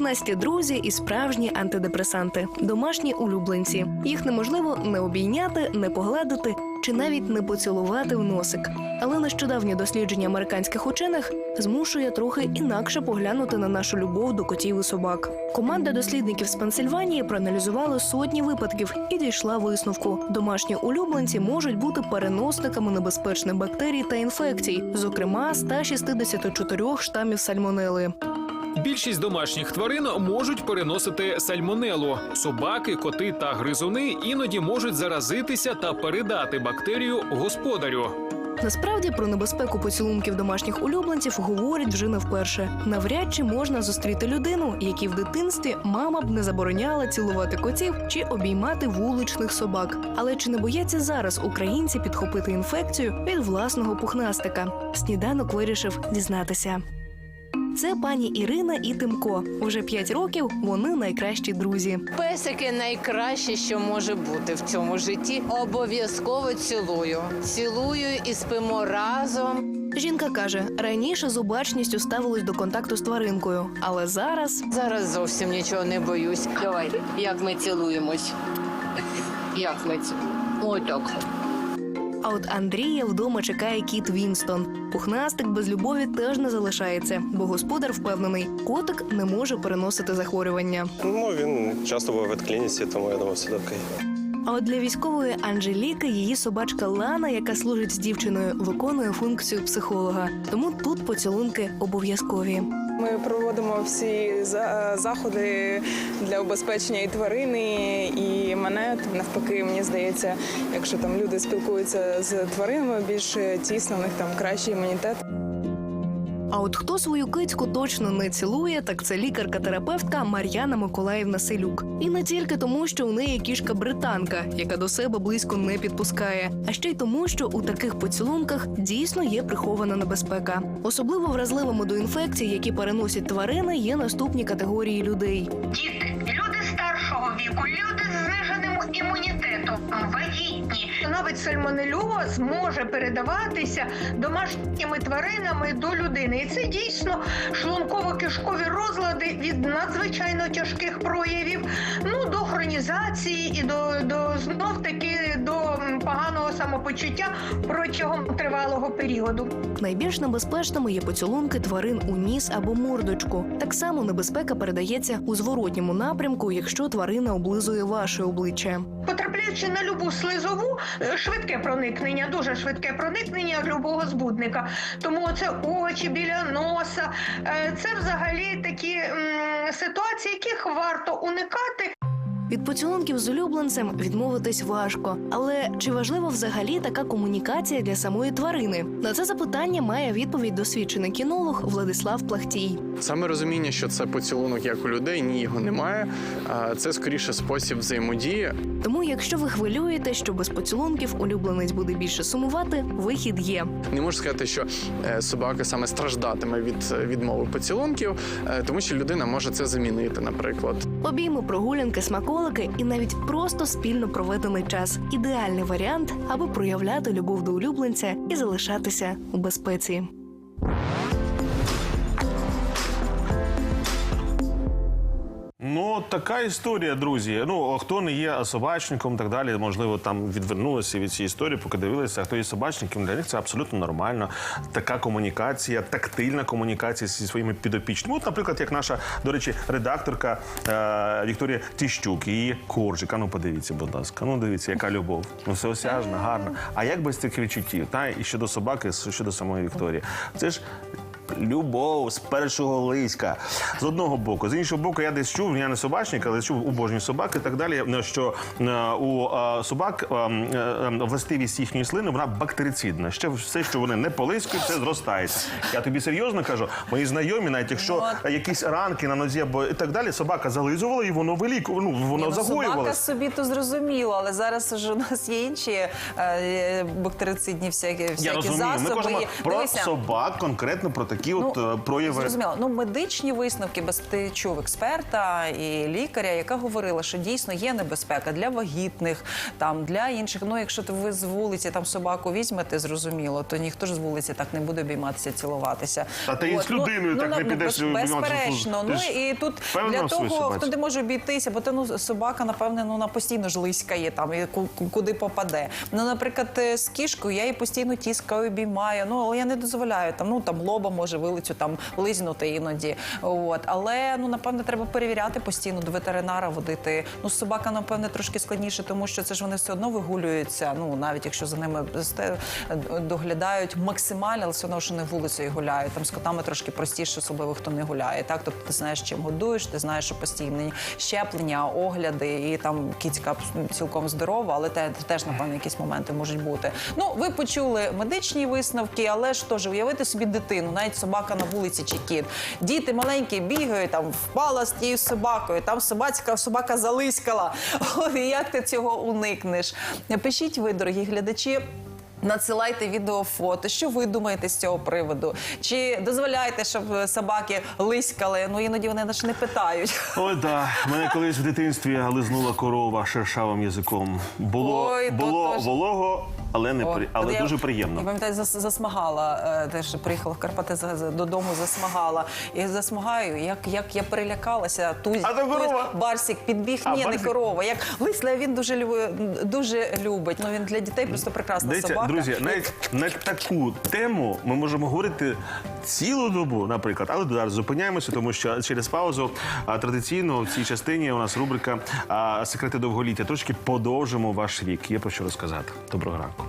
Пухнасті друзі і справжні антидепресанти, домашні улюбленці. Їх неможливо не обійняти, не погладити чи навіть не поцілувати в носик. Але нещодавнє дослідження американських учених змушує трохи інакше поглянути на нашу любов до котів і собак. Команда дослідників з Пенсильванії проаналізувала сотні випадків і дійшла висновку: домашні улюбленці можуть бути переносниками небезпечних бактерій та інфекцій, зокрема 164 штамів сальмонели. Більшість домашніх тварин можуть переносити сальмонелу. Собаки, коти та гризуни іноді можуть заразитися та передати бактерію господарю. Насправді про небезпеку поцілунків домашніх улюбленців говорять вже не вперше. Навряд чи можна зустріти людину, якій в дитинстві мама б не забороняла цілувати котів чи обіймати вуличних собак. Але чи не бояться зараз українці підхопити інфекцію від власного пухнастика? Сніданок вирішив дізнатися. Це пані Ірина і Тимко. Уже п'ять років вони найкращі друзі. Песики найкраще, що може бути в цьому житті. Обов'язково цілую. Цілую і спимо разом. Жінка каже, раніше з обачністю ставились до контакту з тваринкою, але зараз Зараз зовсім нічого не боюсь. Давай, як ми цілуємось. Як ми цілуємо? Ой, так. А от Андрія вдома чекає кіт Вінстон. Пухнастик без любові теж не залишається, бо господар впевнений, котик не може переносити захворювання. Ну, він часто був в ветклініці, тому я думаю, все окей. А от для військової Анжеліки її собачка Лана, яка служить з дівчиною, виконує функцію психолога. Тому тут поцілунки обов'язкові. Ми проводимо всі заходи для убезпечення і тварини, і мене навпаки, мені здається, якщо там люди спілкуються з тваринами більш тісно, у них там кращий імунітет. От хто свою кицьку точно не цілує, так це лікарка-терапевтка Мар'яна Миколаївна Селюк. І не тільки тому, що у неї кішка британка, яка до себе близько не підпускає, а ще й тому, що у таких поцілунках дійсно є прихована небезпека. Особливо вразливими до інфекцій, які переносять тварини, є наступні категорії людей. діти, віку, люди з зниженим імунітетом, вагітні. Навіть сальмонельоз зможе передаватися домашніми тваринами до людини. І це дійсно шлунково-кишкові розлади від надзвичайно тяжких проявів, ну до хронізації і до, до знов таки до поганого самопочуття протягом тривалого періоду. Найбільш небезпечними є поцілунки тварин у ніс або мордочку. Так само небезпека передається у зворотньому напрямку, якщо тварина облизує ваше обличчя. Потрапляючи на любу слизову, е, швидке проникнення, дуже швидке проникнення любого збудника. Тому це очі біля носа. е, Це взагалі такі м, ситуації, яких варто уникати. Від поцілунків з улюбленцем відмовитись важко. Але чи важлива взагалі така комунікація для самої тварини? На це запитання має відповідь досвідчений кінолог Владислав Плахтій. Саме розуміння, що це поцілунок як у людей, ні його немає. Це скоріше спосіб взаємодії. Тому, якщо ви хвилюєте, що без поцілунків улюбленець буде більше сумувати, вихід є. Не можу сказати, що е, собака саме страждатиме від е, відмови поцілунків, е, тому що людина може це замінити, наприклад. Обійми, прогулянки, смаколики і навіть просто спільно проведений час ідеальний варіант, аби проявляти любов до улюбленця і залишатися у безпеці. Така історія, друзі. Ну, хто не є собачником, так далі, можливо, там відвернулися від цієї історії, поки дивилися, а хто є собачником, для них це абсолютно нормально. Така комунікація, тактильна комунікація зі своїми підопічними. От, наприклад, як наша, до речі, редакторка е, Вікторія Тіщук, її коржик. А ну подивіться, будь ласка. Ну дивіться, яка любов. Ну все осяжна, гарна. А як без цих відчуттів? Та і щодо собаки, щодо самої Вікторії. Це ж любов з першого лиська. З одного боку. З іншого боку, я десь чув, я не собачник, але чув обожнюю собак і так далі. Що е, у е, собак е, властивість їхньої слини вона бактерицидна. Ще все, що вони не полискують, це зростається. Я тобі серйозно кажу, мої знайомі, навіть якщо якісь ранки на нозі або і так далі, собака зализувала і воно виліку, ну воно ну, Собака собі то зрозуміло, але зараз вже у нас є інші бактерицидні всякі, Я всякі розумію. засоби. Ми кажемо про собак, конкретно про такі такі от е, прояви. Зрозуміло. Ну, медичні висновки, без ти чув експерта і лікаря, яка говорила, що дійсно є небезпека для вагітних, там для інших. Ну, якщо ти ви з вулиці там собаку візьмете, зрозуміло, то ніхто ж з вулиці так не буде обійматися, цілуватися. Та ти і з ну, людиною так не ну, підеш без- Безперечно. Ти Ну і тут для того, хто не може обійтися, бо ти ну собака, напевне, ну на постійно ж лиськає там і ку- ку- куди попаде. Ну, наприклад, е, з кішкою я її постійно тіскаю, обіймаю. Ну але я не дозволяю там. Ну там лоба може вилицю там лизнути іноді. От але ну напевне треба перевіряти постійно до ветеринара водити. Ну собака, напевне, трошки складніше, тому що це ж вони все одно вигулюються. Ну навіть якщо за ними доглядають максимально, але все одно що не вулицею гуляють. Там з котами трошки простіше, особливо хто не гуляє. Так, тобто ти знаєш, чим годуєш, ти знаєш, що постійні щеплення, огляди, і там кіцька цілком здорова, але те теж напевно якісь моменти можуть бути. Ну, ви почули медичні висновки, але ж теж уявити собі дитину, навіть собака на вулиці чи кіт. Діти маленькі бігають, там впала з тією собакою, там собацька собака залиськала. І як ти цього уникнеш? Пишіть ви, дорогі глядачі. Надсилайте відео, фото. Що ви думаєте з цього приводу? Чи дозволяєте, щоб собаки лиськали? Ну іноді вони навіть не питають. Ой, да. Мене колись в дитинстві лизнула корова шершавим язиком. Було, Ой, було волого, але не при... От але я- дуже Я приємно. пам'ятаю, зас- засмагала. е, Теж приїхала в Карпати за- за- додому, засмагала. І засмагаю, як, як я перелякалася. Туз, А то корова? Барсік підбіг, А, ні, не Барсік? корова. Як лисла, він дуже любить, дуже любить. Ну він для дітей просто прекрасна Дивіться, собака. друзі, навіть на таку тему ми можемо говорити цілу добу, наприклад. Але зараз зупиняємося, тому що через паузу а, традиційно в цій частині у нас рубрика а, Секрети довголіття. Трошки подовжимо ваш вік. Є про що розказати. Доброго ранку.